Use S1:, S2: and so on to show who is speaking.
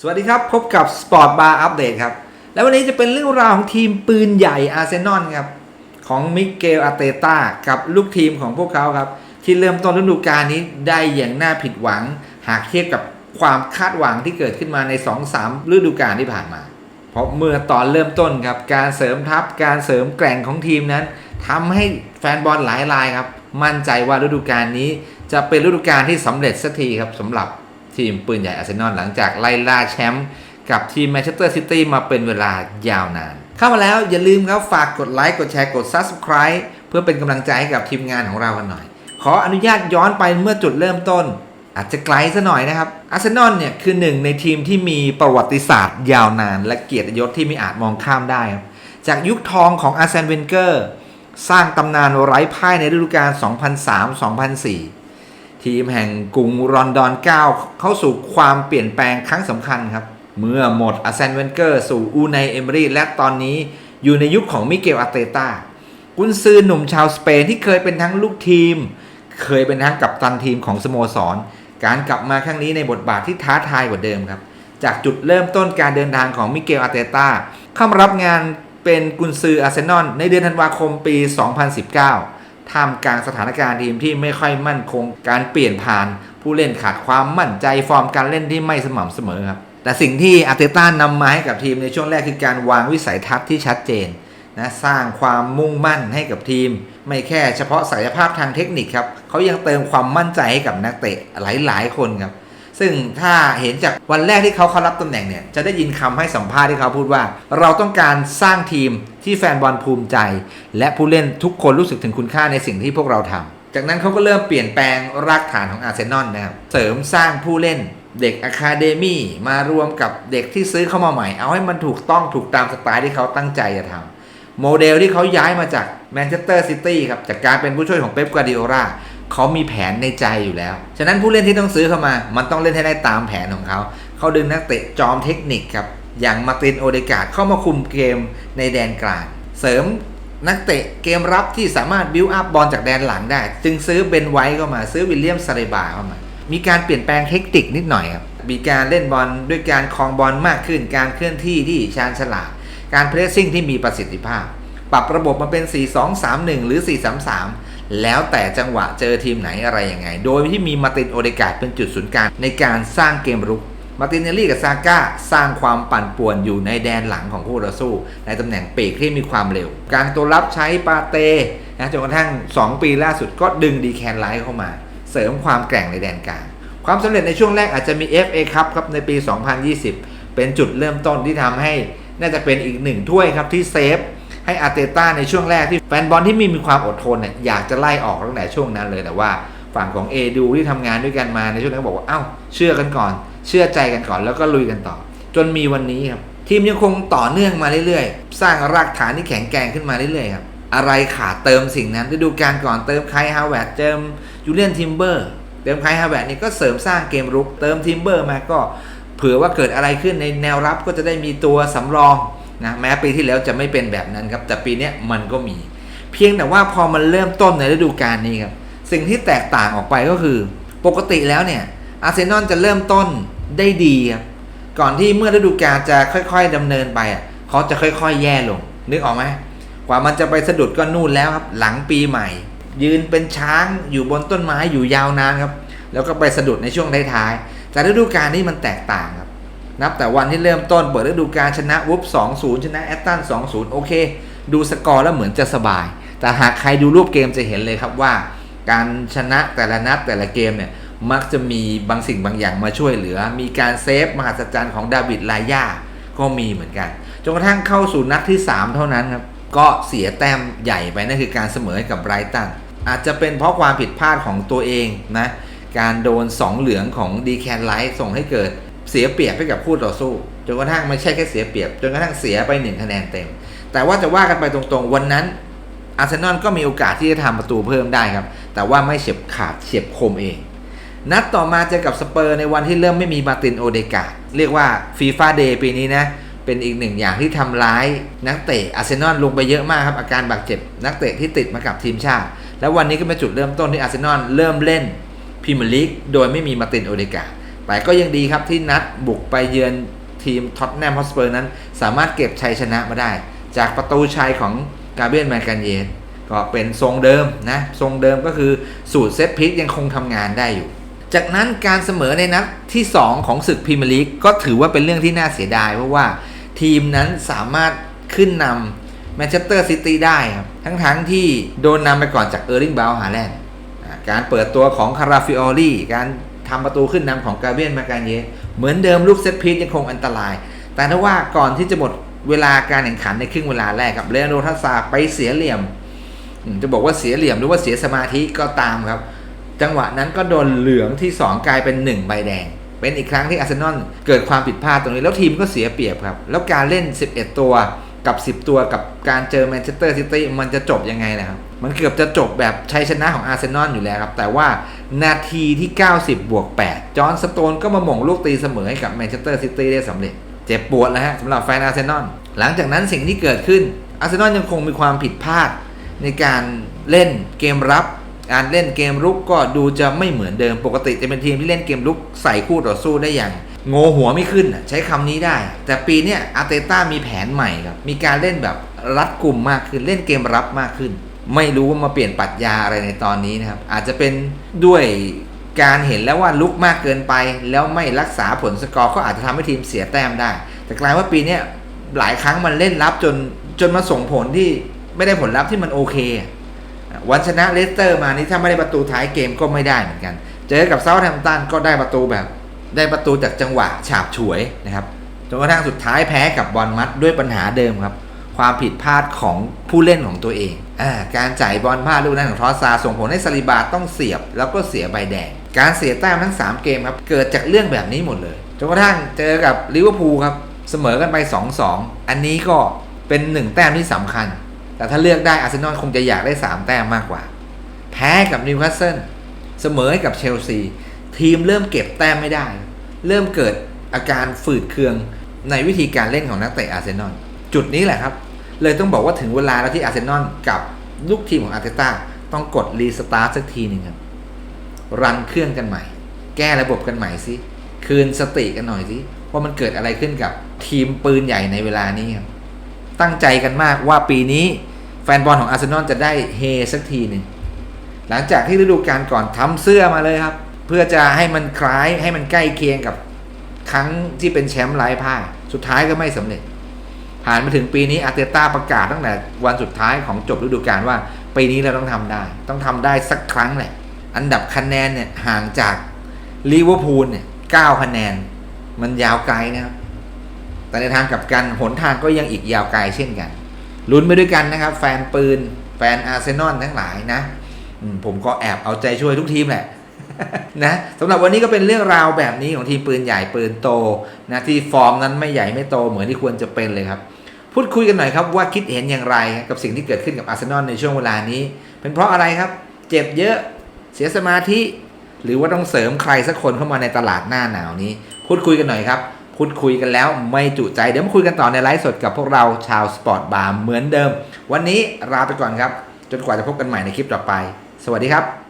S1: สวัสดีครับ พบกับ Sport Bar Update ครับ แล้ววันนี้จะเป็นเรื่องราวของทีมปืนใหญ่อาร์เซนอลครับ ของมิเกลอาเตตากับลูกทีมของพวกเขาครับ ที่เริ่มต้นฤดูกาลนี้ได้อย่างน่าผิดหวัง หากเทียบกับความคาดหวังที่เกิดขึ้นมาใน 2-3 ฤดูกาลที่ผ่านมา เพราะเมื่อตอนเริ่มต้นครับ การเสริมทัพการเสริมแกร่งของทีมนั้นทำให้แฟนบอลหลายรายครับ มั่นใจว่าฤดูกาลนี้จะเป็นฤดูกาลที่สำเร็จสักทีครับสำหรับ ทีมปืนใหญ่อาร์เซนอลหลังจากไล่ล่าแชมป์กับทีมแมนเชสเตอร์ซิตี้มาเป็นเวลายาวนาน เข้ามาแล้วอย่าลืมครับฝากกดไลค์กดแชร์กด Subscribe เพื่อเป็นกำลังใจให้กับทีมงานของเรากันหน่อย ขออนุญาตย้อนไปเมื่อจุดเริ่มต้น อาจจะไกลซะหน่อยนะครับอาร์เซนอลเนี่ยคือหนึ่งในทีมที่มีประวัติศาสตร์ยาวนาน และเกียรติยศที่ไม่อาจมองข้ามได้ครับจากยุคทองของอาร์เซนเวนเกอร์สร้างตำนานไร้พ่ายในฤดูกาล2003-2004 ทีมแห่งกรุงลอนดอนก้าวเข้าสู่ความเปลี่ยนแปลงครั้งสำคัญครับ เมื่อหมดอาร์เซนเวนเกอร์สู่อูไนเอมรีและตอนนี้อยู่ในยุคของมิเกลอารเตตากุนซือหนุ่มชาวสเปนที่เคยเป็นทั้งลูกทีม เคยเป็นทั้งกัปตันทีมของสโมสร การกลับมาครั้งนี้ในบทบาทที่ท้าทายกว่าเดิมครับ จากจุดเริ่มต้นการเดินทางของมิเกลอารเตตาเข้ามารับงานเป็นกุนซืออาร์เซนอลในเดือนธันวาคมปี 2019 ท่ามกลางสถานการณ์ทีมที่ไม่ค่อยมั่นคงการเปลี่ยนผ่าน ผู้เล่นขาดความมั่นใจฟอร์มการเล่นที่ไม่สม่ำเสมอครับแต่สิ่งที่อาร์เตต้านำมาให้กับทีมในช่วงแรกคือการวางวิสัยทัศน์ที่ชัดเจนนะสร้างความมุ่งมั่นให้กับทีม ไม่แค่เฉพาะศักยภาพทางเทคนิคครับเขายังเติมความมั่นใจให้กับนักเตะหลายๆ คนครับ ซึ่งถ้าเห็นจากวันแรกที่เขาเข้ารับตำแหน่งเนี่ยจะได้ยินคำให้สัมภาษณ์ที่เขาพูดว่า เราต้องการสร้างทีมที่แฟนบอลภูมิใจ และผู้เล่นทุกคนรู้สึกถึงคุณค่าในสิ่งที่พวกเราทำจากนั้นเขาก็เริ่มเปลี่ยนแปลงรากฐานของอาร์เซนอลนะครับเสริมสร้างผู้เล่นเด็กอะคาเดมี่มารวมกับเด็กที่ซื้อเข้ามาใหม่ เอาให้มันถูกต้องถูกตามสไตล์ที่เขาตั้งใจจะทำโมเดลที่เขาย้ายมาจากแมนเชสเตอร์ซิตี้ครับจากการเป็นผู้ช่วยของเป๊ปกวาดิโอลา เขามีแผนในใจอยู่แล้ว ฉะนั้นผู้เล่นที่ต้องซื้อเข้ามา มันต้องเล่นให้ได้ตามแผนของเขา เขาดึงนักเตะจอมเทคนิคครับ อย่างมาร์ตินโอเดกาดเข้ามาคุมเกมในแดนกลาง เสริมนักเตะเกมรับที่สามารถบิวอัพบอลจากแดนหลังได้ จึงซื้อเบนไวท์เข้ามา ซื้อวิลเลียมซาเรบาเข้ามา มีการเปลี่ยนแปลงเทคนิคนิดหน่อยครับ มีการเล่นบอลด้วยการคลองบอลมากขึ้น การเคลื่อนที่ที่ชาญฉลาด การเพรสซิ่งที่มีประสิทธิภาพ ปรับระบบมาเป็น 4-2-3-1 หรือ 4-3-3 แล้วแต่จังหวะเจอทีมไหนอะไรยังไง โดยที่มีมาตินโอเดกาดเป็นจุดศูนย์กลางในการสร้างเกมรุกมาตินเนลลี่กับซาก้าสร้างความปั่นป่วนอยู่ในแดนหลังของคู่ต่อสู้ ในตำแหน่งปีกที่มีความเร็ว การตัวรับใช้ปาเต้นะจนกระทั่ง 2 ปีล่าสุดก็ดึงดีแคนไลท์เข้ามา เสริมความแกร่งในแดนกลาง ความสำเร็จในช่วงแรกอาจจะมี FA ครับครับในปี 2020 เป็นจุดเริ่มต้นที่ทำให้น่าจะเป็นอีกหนึ่งถ้วยครับที่เซฟ ให้อาร์เตต้าในช่วงแรกที่แฟนบอลที่มีมีความอดทนเนี่ยอยากจะไล่ออกตั้งแต่ช่วงนั้นเลยแต่ว่าฝั่งของเอดูที่ทำงานด้วยกันมาในช่วงนั้นบอกว่าเอ้าเชื่อกันก่อน เชื่อใจกันก่อนแล้วก็ลุยกันต่อ จนมีวันนี้ครับทีมยังคงต่อเนื่องมาเรื่อยๆ สร้างรากฐานที่แข็งแกร่งขึ้นมาเรื่อยๆครับอะไรขาดเติมสิ่งนั้นฤดูกาลก่อนเติมไคลฮาวเวิร์ดเติมยูเลียนทิมเบอร์เติมไคลฮาวเวิร์ดนี่ก็เสริมสร้างเกมรุก เติมทิมเบอร์มาก็เผื่อว่าเกิดอะไรขึ้นในแนวรับก็จะได้มีตัวสำรอง นะแม้ปีที่แล้วจะไม่เป็นแบบนั้นครับ แต่ปีนี้มันก็มี เพียงแต่ว่าพอมันเริ่มต้นในฤดูกาลนี้ครับ สิ่งที่แตกต่างออกไปก็คือ ปกติแล้วเนี่ยอาร์เซนอลจะเริ่มต้นได้ดีครับก่อนที่เมื่อฤดูกาลจะค่อยๆดำเนินไปอะเขาจะค่อยๆ แย่ลง นึกออกไหมกว่ามันจะไปสะดุดก็นู่นแล้วครับ หลังปีใหม่ ยืนเป็นช้างอยู่บนต้นไม้อยู่ยาวนานครับ แล้วก็ไปสะดุดในช่วงท้ายๆแต่ฤดูกาลนี้มันแตกต่างครับ นับแต่วันที่เริ่มต้นเปิดฤดูกาลชนะวุบ2-0 ชนะแอตตัน 2-0 โอเค ดูสกอร์แล้วเหมือนจะสบาย แต่หากใครดูรูปเกมจะเห็นเลยครับว่า การชนะแต่ละนัดแต่ละเกมเนี่ยมักจะมีบางสิ่งบางอย่างมาช่วยเหลือ มีการเซฟมหัศจรรย์ของดาวิดลายาก็มีเหมือนกัน จนกระทั่งเข้าสู่นัดที่ 3 เท่านั้นครับ ก็เสียแต้มใหญ่ไปนั่นคือการเสมอกับไบรตัน อาจจะเป็นเพราะความผิดพลาดของตัวเองนะ การโดน 2 เหลืองของดีแคนไลท์ส่งให้เกิด เสียเปรียบให้กับคู่ต่อสู้จนกระทั่งไม่ใช่แค่เสียเปรียบจนกระทั่งเสียไปหนึ่งคะแนนเต็ม แต่ว่าจะว่ากันไปตรงๆ วันนั้นอาร์เซนอลก็มีโอกาสที่จะทำประตูเพิ่มได้ครับ แต่ว่าไม่เฉียบขาดเฉียบคมเอง นัดต่อมาเจอกับสเปอร์ในวันที่เริ่มไม่มีมาตินโอเดกาเรียกว่าฟีฟ่าเดย์ปีนี้นะ เป็นอีกหนึ่งอย่างที่ทำร้ายนักเตะอาร์เซนอลลงไปเยอะมากครับอาการบาดเจ็บ นักเตะที่ติดมากับทีมชาติ แล้ววันนี้ก็เป็นจุดเริ่มต้นที่อาร์เซนอลเริ่มเล่นพรีเมียร์ลีกโดยไม่มีมาตินโอเดกา แต่ก็ยังดีครับที่นัดบุกไปเยือนทีมท็อตแนมฮอสเปอร์นั้น สามารถเก็บชัยชนะมาได้ จากประตูชัยของกาเบรียลแมกกันเยนก็เป็นทรงเดิมนะทรงเดิมก็คือสูตรเซตพิกยังคงทำงานได้อยู่ จากนั้นการเสมอในนัดที่ 2 ของศึกพรีเมียร์ลีกก็ถือว่าเป็นเรื่องที่น่าเสียดาย เพราะว่าทีมนั้นสามารถขึ้นนำแมนเชสเตอร์ซิตี้ได้ครับทั้งๆที่โดนนำไปก่อนจากเออร์ลิงบาวฮาแลนด์การเปิดตัวของคาราฟิออลี่การ ทำประตูขึ้นนำของกาเบียนมาการเยสเหมือนเดิมลูกเซตพีซยังคงอันตราย แต่ถ้าว่าก่อนที่จะหมดเวลาการแข่งขันในครึ่งเวลาแรกครับเลโนทัสซาไปเสียเหลี่ยมอืมจะบอกว่าเสียเหลี่ยมหรือว่าเสียสมาธิก็ตามครับ จังหวะนั้นก็โดนเหลืองที่ 2 กลายเป็น 1 ใบแดง เป็นอีกครั้งที่อาร์เซนอลเกิดความผิดพลาดตรงนี้แล้วทีมก็เสียเปรียบครับ แล้วการเล่น 11 ตัวกับ 10 ตัวกับการเจอแมนเชสเตอร์ซิตี้มันจะจบยังไงนะครับ มันเกือบจะจบแบบชัยชนะของอาร์เซนอลอยู่แล้วครับ แต่ว่านาทีที่ 90 บวก 8 จอห์นสโตนก็มาหม่งลูกตีเสมอให้กับแมนเชสเตอร์ซิตี้ได้สำเร็จ เจ็บปวดแล้วฮะสำหรับแฟนอาร์เซนอลหลังจากนั้นสิ่งที่เกิดขึ้นอาร์เซนอลยังคงมีความผิดพลาดในการเล่นเกมรับ การเล่นเกมรุกก็ดูจะไม่เหมือนเดิมปกติจะเป็นทีมที่เล่นเกมรุกใส่คู่ต่อสู้ได้อย่างโงหัวไม่ขึ้นน่ะใช้คำนี้ได้ แต่ปีนี้อาร์เตต้ามีแผนใหม่ครับมีการเล่นแบบรัดกลุ่มมากขึ้นเล่นเกมรับมากขึ้น ไม่รู้ว่ามาเปลี่ยนปรัชญาอะไรในตอนนี้นะครับ อาจจะเป็นด้วยการเห็นแล้วว่าลุกมากเกินไป แล้วไม่รักษาผลสกอร์ก็อาจจะทำให้ทีมเสียแต้มได้ แต่กลายว่าปีนี้หลายครั้งมันเล่นรับจนจนมาส่งผลที่ไม่ได้ผลลัพธ์ที่มันโอเค วันชนะเลสเตอร์มานี่ถ้าไม่ได้ประตูท้ายเกมก็ไม่ได้เหมือนกัน เจอกับเซาท์แฮมป์ตันก็ได้ประตูแบบได้ประตูจากจังหวะฉาบฉวยนะครับจนกระทั่งสุดท้ายแพ้กับบอลมัดด้วยปัญหาเดิมครับ ความผิดพลาดของผู้เล่นของตัวเองอการจ่ายบอลพลาดลูกนั้นของทอสซาส่งผลให้ซาลิบาต้องเสียบ แล้วก็เสียใบแดง การเสียแต้มทั้ง 3 เกมครับ เกิดจากเรื่องแบบนี้หมดเลยจนกระทั่งเจอกับลิเวอร์พูลครับ เสมอกันไป 2-2 อันนี้ก็เป็นหนึ่งแต้มที่สำคัญ แต่ถ้าเลือกได้อาร์เซนอลคงจะอยากได้ 3 แต้มมากกว่า แพ้กับนิวคาสเซิลเสมอกับเชลซีทีมเริ่มเก็บแต้มไม่ได้ เริ่มเกิดอาการฝืดเคืองในวิธีการเล่นของนักเตะอาร์เซนอลจุดนี้แหละครับ เลยต้องบอกว่าถึงเวลาแล้วที่อาร์เซนอลกับลูกทีมของอาร์เตต้าต้องกดรีสตาร์ทสักทีหนึ่งครับรันเครื่องกันใหม่ แก้ระบบกันใหม่สิคืนสติกันหน่อยสิว่ามันเกิดอะไรขึ้นกับทีมปืนใหญ่ในเวลานี้ครับตั้งใจกันมากว่าปีนี้แฟนบอลของอาร์เซนอลจะได้เฮสักทีหนึ่งหลังจากที่ฤดูกาลก่อนทำเสื้อมาเลยครับ เพื่อจะให้มันคล้ายให้มันใกล้เคียงกับครั้งที่เป็นแชมป์ไร้พ่าสุดท้ายก็ไม่สำเร็จ ผ่านมาถึงปีนี้อาร์เตต้าประกาศตั้งแต่วันสุดท้ายของจบฤดูกาลว่า ปีนี้เราต้องทำได้ ต้องทำได้สักครั้งแหละอันดับคะแนนเนี่ยห่างจากลิเวอร์พูลเนี่ยเก้าคะแนน มันยาวไกลนะครับแต่ในทางกลับกันหนทางก็ยังอีกยาวไกลเช่นกันลุ้นไปด้วยกันนะครับ แฟนปืน แฟนอาร์เซนอลทั้งหลายนะผมก็แอบเอาใจช่วยทุกทีมแหละนะสำหรับวันนี้ก็เป็นเรื่องราวแบบนี้ของทีมปืนใหญ่ปืนโตนะที่ฟอร์มนั้นไม่ใหญ่ไม่โตเหมือนที่ควรจะเป็นเลยครับ พูดคุยกันหน่อยครับว่าคิดเห็นอย่างไรกับสิ่งที่เกิดขึ้นกับอาร์เซนอลในช่วงเวลานี้ เป็นเพราะอะไรครับ เจ็บเยอะเสียสมาธิ หรือว่าต้องเสริมใครสักคนเข้ามาในตลาดหน้าหนาวนี้ พูดคุยกันหน่อยครับพูดคุยกันแล้วไม่จุใจ เดี๋ยวมาคุยกันต่อในไลฟ์สดกับพวกเราชาวสปอร์ตบาร์เหมือนเดิม วันนี้ลาไปก่อนครับ จนกว่าจะพบกันใหม่ในคลิปต่อไป สวัสดีครับ